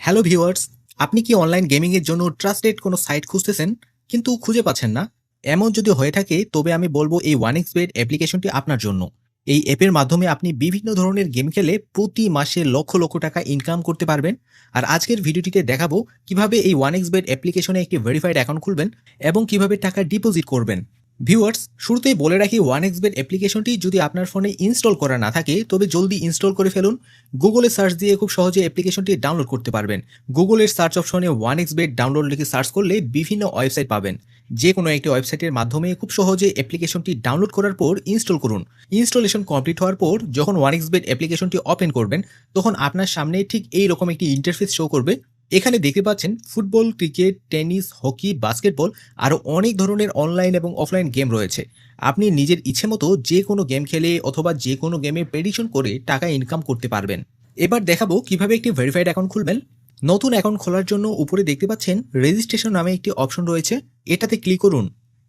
Hello viewers, আপনি কি online গেমিংয়ের জন্য ট্রাস্টেড কোনো সাইট খুঁজতেছেন? কিন্তু খুঁজে পাচ্ছেন না। এমন যদি হয়ে থাকে, তবে আমি বলব এই ওয়ান এক্স বেড অ্যাপ্লিকেশনটি আপনার জন্য। এই অ্যাপের মাধ্যমে আপনি বিভিন্ন ধরনের গেম খেলে প্রতি মাসে লক্ষ লক্ষ টাকা ইনকাম করতে পারবেন। আর আজকের ভিডিওটিতে দেখাবো কীভাবে এই ওয়ান এক্স বেড অ্যাপ্লিকেশনে একটি ভেরিফাইড অ্যাকাউন্ট খুলবেন এবং কীভাবে টাকা ডিপোজিট করবেন। ভিউয়ার্স শুরুতেই বলে রাখি ওয়ান এক্স বেড অ্যাপ্লিকেশনটি যদি আপনার ফোনে ইনস্টল করা না থাকে, তবে জলদি ইনস্টল করে ফেলুন। গুগলে সার্চ দিয়ে খুব সহজে অ্যাপ্লিকেশনটি ডাউনলোড করতে পারবেন। গুগলের সার্চ অপশনে ওয়ান এক্স বেড ডাউনলোড লিখে সার্চ করলে বিভিন্ন ওয়েবসাইট পাবেন। যে কোনো একটি ওয়েবসাইটের মাধ্যমে খুব সহজে অ্যাপ্লিকেশনটি ডাউনলোড করার পর ইনস্টল করুন। ইনস্টলেশন কমপ্লিট হওয়ার পর যখন ওয়ান এক্স বেড অ্যাপ্লিকেশনটি ওপেন করবেন, তখন আপনার সামনে ঠিক এই রকম একটি ইন্টারফেস শো করবে। এখানে দেখতে পাচ্ছেন football, cricket, tennis, hockey, basketball আরও অনেক ধরনের অনলাইন এবং অফলাইন গেম রয়েছে। আপনি নিজের ইচ্ছে মতো যে কোনো গেম খেলে অথবা যে কোনো গেমে প্রেডিকশন করে টাকা ইনকাম করতে পারবেন। এবার দেখাবো কীভাবে একটি ভেরিফাইড অ্যাকাউন্ট খুলবেন। নতুন অ্যাকাউন্ট খোলার জন্য উপরে দেখতে পাচ্ছেন রেজিস্ট্রেশন নামে একটি অপশন রয়েছে। এটাতে ক্লিক করুন।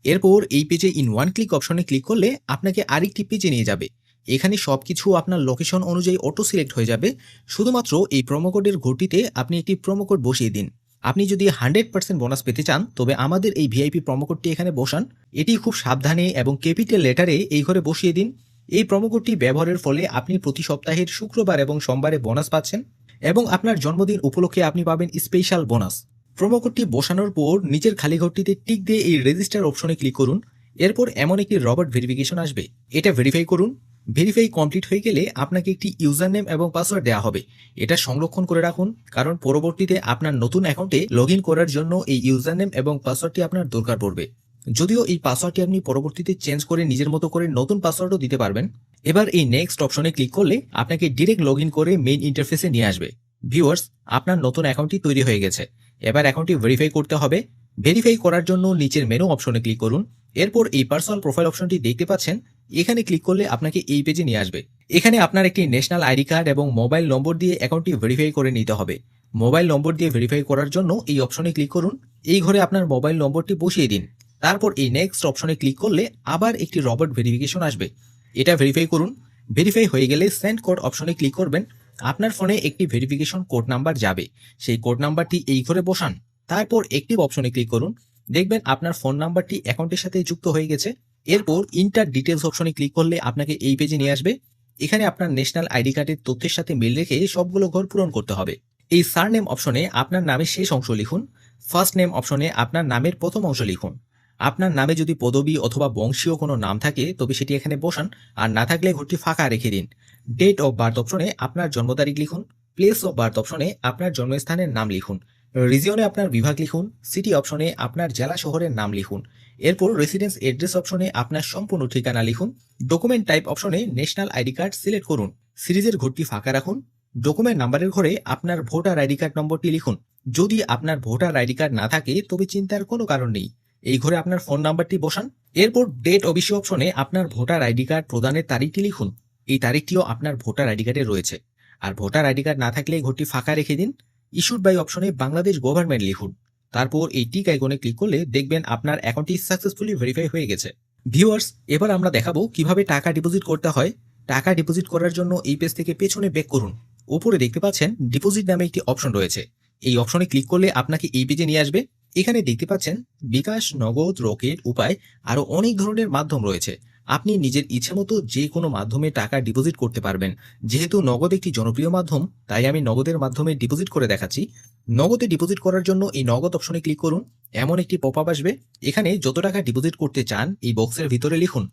এরপর এই পেজে ইন ওয়ান ক্লিক অপশনে ক্লিক করলে আপনাকে আরেকটি পেজে নিয়ে যাবে। এখানে সব কিছু আপনার লোকেশন অনুযায়ী অটো সিলেক্ট হয়ে যাবে। শুধুমাত্র এই কোডের ঘটিতে আপনি একটি কোড বসিয়ে দিন। আপনি যদি হান্ড্রেড পার্সেন্ট বোনাস পেতে চান, তবে আমাদের এই ভিআইপি কোডটি এখানে বসান। এটি খুব সাবধানে এবং ক্যাপিটাল লেটারে এই ঘরে বসিয়ে দিন। এই কোডটি ব্যবহারের ফলে আপনি প্রতি সপ্তাহের শুক্রবার এবং সোমবারে বোনাস পাচ্ছেন এবং আপনার জন্মদিন উপলক্ষে আপনি পাবেন স্পেশাল বোনাস কোডটি বসানোর পর নিচের খালি ঘরটিতে টিক দিয়ে এই রেজিস্টার অপশনে ক্লিক করুন। এরপর এমন একটি রবার্ট ভেরিফিকেশন আসবে। এটা ভেরিফাই করুন। ভেরিফাই কমপ্লিট হয়ে গেলে আপনাকে একটি ইউজার নেম এবং পাসওয়ার্ড দেওয়া হবে। এটা সংরক্ষণ করে রাখুন, কারণ পরবর্তীতে আপনার নতুন অ্যাকাউন্টে লগ করার জন্য এই ইউজার নেম এবং পাসওয়ার্ডটি আপনার দরকার পড়বে। যদিও এই পাসওয়ার্ডটি আপনি পরবর্তীতে চেঞ্জ করে নিজের মতো করে নতুন পাসওয়ার্ডও দিতে পারবেন। এবার এই নেক্সট অপশনে ক্লিক করলে আপনাকে ডিরেক্ট লগ করে মেইন ইন্টারফেসে নিয়ে আসবে। ভিউয়ার্স আপনার নতুন অ্যাকাউন্টটি তৈরি হয়ে গেছে। এবার অ্যাকাউন্টটি ভেরিফাই করতে হবে। ভেরিফাই করার জন্য নিচের মেনু অপশনে ক্লিক করুন। এরপর এই পার্সোনাল প্রোফাইল অপশনটি দেখতে পাচ্ছেন। এখানে ক্লিক করলে আপনাকে এই পেজে নিয়ে আসবে। এখানে আপনার একটি ন্যাশনাল আইডি কার্ড এবং মোবাইল নম্বর দিয়ে অ্যাকাউন্টটি ভেরিফাই করে নিতে হবে। মোবাইল নম্বর দিয়ে ভেরিফাই করার জন্য এই অপশনে ক্লিক করুন। এই ঘরে আপনার মোবাইল নম্বরটি বসিয়ে দিন। তারপর এই নেক্সট অপশনে ক্লিক করলে আবার একটি রবার্ট ভেরিফিকেশন আসবে। এটা ভেরিফাই করুন। ভেরিফাই হয়ে গেলে সেন্ড কোড অপশনে ক্লিক করবেন। আপনার ফোনে একটি ভেরিফিকেশন কোড নাম্বার যাবে। সেই কোড নাম্বারটি এই ঘরে বসান। তারপর একটিভ অপশনে ক্লিক করুন। দেখবেন আপনার ফোন নাম্বারটি অ্যাকাউন্টের সাথে যুক্ত হয়ে গেছে। এরপর ইন্টার ডিটেলস অপশনে ক্লিক করলে আপনাকে এই পেজে নিয়ে আসবে। এখানে আপনার ন্যাশনাল আইডি কার্ডের তথ্যের সাথে মিল রেখে সবগুলো ঘর পূরণ করতে হবে। এই সার নেম অপশনে আপনার নামের শেষ অংশ লিখুন ফার্স্ট নেম অপশনে আপনার নামের প্রথম অংশ লিখুন। আপনার নামে যদি পদবী অথবা বংশীয় কোনো নাম থাকে, তবে সেটি এখানে বসান, আর না থাকলে ঘরটি ফাঁকা রেখে দিন। ডেট অফ বার্থ অপশনে আপনার জন্ম তারিখ লিখুন প্লেস অফ বার্থ অপশনে আপনার জন্মস্থানের নাম লিখুন। রিজিয়নে আপনার বিভাগ লিখুন, সিটি অপশনে আপনার জেলা শহরের নাম লিখুন। এরপর রেসিডেন্স এড্রেস অপশনে আপনার সম্পূর্ণ ঠিকানা লিখুন। ডকুমেন্ট টাইপ অপশনে ন্যাশনাল আইডি কার্ড সিলেক্ট করুন। সিরিজের ঘরটি ফাঁকা রাখুন। ডকুমেন্ট নাম্বারের ঘরে আপনার ভোটার আইডি কার্ড নম্বরটি লিখুন। যদি আপনার ভোটার আইডি কার্ড না থাকে, তবে চিন্তার কোনো কারণ নেই। এই ঘরে আপনার ফোন নাম্বারটি বসান। এরপর ডেট অবিসি অপশনে আপনার ভোটার আইডি কার্ড প্রদানের তারিখটি লিখুন। এই তারিখটিও আপনার ভোটার আইডি কার্ডে রয়েছে। আর ভোটার আইডি কার্ড না থাকলে ঘরটি ফাঁকা রেখে দিন। ইস্যুড বাই অপশনে বাংলাদেশ গভর্নমেন্ট লিখুন। তারপর এই টিক আইকনে ক্লিক করলে দেখবেন আপনার অ্যাকাউন্টটি সাকসেসফুলি ভেরিফাই হয়ে গেছে। ভিউয়ার্স এবার আমরা দেখাবো কীভাবে টাকা ডিপোজিট করতে হয়। টাকা ডিপোজিট করার জন্য এই পেজ থেকে পেছনে ব্যাক করুন। উপরে দেখতে পাচ্ছেন ডিপোজিট নামে একটি অপশন রয়েছে। এই অপশনে ক্লিক করলে আপনাকে এই পেজে নিয়ে আসবে। এখানে দেখতে পাচ্ছেন বিকাশ, নগদ, রকেট, উপায় আরও অনেক ধরনের মাধ্যম রয়েছে। আপনি নিজের ইচ্ছে মতো যে কোনো মাধ্যমে টাকা ডিপোজিট করতে পারবেন। যেহেতু নগদ একটি জনপ্রিয় মাধ্যম, তাই আমি নগদের মাধ্যমে ডিপোজিট করে দেখাচ্ছি। নগদে ডিপোজিট করার জন্য এই নগদ অপশনে ক্লিক করুন। এমন একটি পপ আপ আসবে। এখানে যত টাকা ডিপোজিট করতে চান, এই বক্সের ভিতরে লিখুন,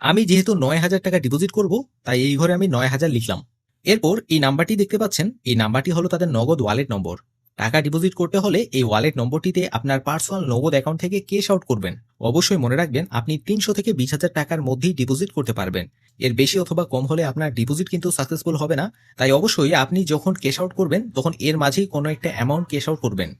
আমি যেহেতু নয় হাজার টাকা ডিপোজিট করব, তাই এই ঘরে আমি নয় হাজার লিখলাম। এরপর এই নাম্বারটি দেখতে পাচ্ছেন। এই নাম্বারটি হলো তাদের নগদ ওয়ালেট নম্বর টাকা ডিপোজিট করতে হলে এই ওয়ালেট নম্বরটিতে আপনার পার্সোনাল নগদ অ্যাকাউন্ট থেকে ক্যাশ আউট করবেন। অবশ্যই মনে রাখবেন, আপনি তিনশো থেকে বিশ হাজার টাকার মধ্যেই ডিপোজিট করতে পারবেন। এর বেশি অথবা কম হলে আপনার ডিপোজিট কিন্তু সাকসেসফুল হবে না। তাই অবশ্যই আপনি যখন ক্যাশ আউট করবেন, তখন এর মাঝেই কোনো একটা অ্যামাউন্ট ক্যাশ আউট করবেন।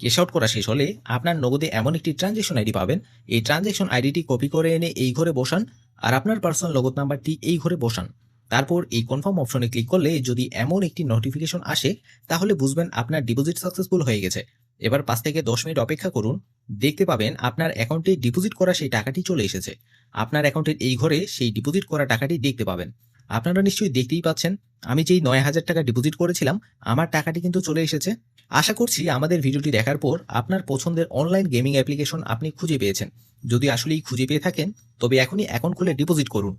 ক্যাশ আউট করা শেষ হলে আপনার নগদে এমন একটি ট্রানজেকশন আইডি পাবেন। এই ট্রানজেকশন আইডিটি কপি করে এনে এই ঘরে বসান, আর আপনার পার্সোনাল নগদ নাম্বারটি এই ঘরে বসান। তারপর এই কনফার্ম অপশনে ক্লিক করলে যদি এমন একটি নোটিফিকেশন আসে, তাহলে বুঝবেন আপনার ডিপোজিট সাকসেসফুল হয়ে গেছে। এবার পাঁচ থেকে দশ মিনিট অপেক্ষা করুন, দেখতে পাবেন আপনার অ্যাকাউন্টে ডিপোজিট করা সেই টাকাটি চলে এসেছে। আপনার অ্যাকাউন্টের এই ঘরে সেই ডিপোজিট করা টাকাটি দেখতে পাবেন। আপনারা নিশ্চয়ই দেখতেই পাচ্ছেন, আমি যেই নয় হাজার টাকা ডিপোজিট করেছিলাম, আমার টাকাটি কিন্তু চলে এসেছে। আশা করছি আমাদের ভিডিওটি দেখার পর আপনার পছন্দের অনলাইন গেমিং অ্যাপ্লিকেশন আপনি খুঁজে পেয়েছেন। যদি আসলেই খুঁজে পেয়ে থাকেন, তবে এখনই অ্যাকাউন্ট খুলে ডিপোজিট করুন।